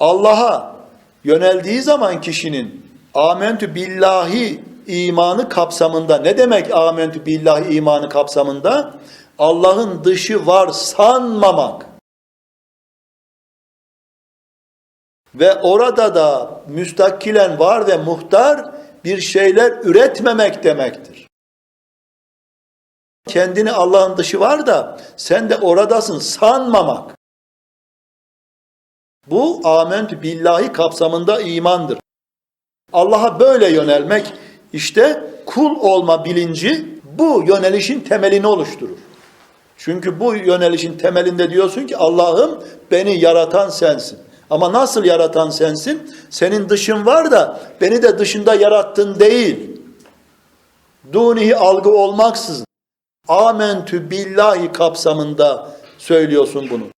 Allah'a yöneldiği zaman kişinin amentü billahi imanı kapsamında ne demek amentü billahi imanı kapsamında? Allah'ın dışı var sanmamak. Ve orada da müstakilen var ve muhtar bir şeyler üretmemek demektir. Kendini Allah'ın dışı var da sen de oradasın sanmamak. Bu amentü billahi kapsamında imandır. Allah'a böyle yönelmek işte kul olma bilinci bu yönelişin temelini oluşturur. Çünkü bu yönelişin temelinde diyorsun ki Allah'ım beni yaratan sensin. Ama nasıl yaratan sensin? Senin dışın var da beni de dışında yarattın değil. Dunihi algı olmaksızın. Amentü billahi kapsamında söylüyorsun bunu.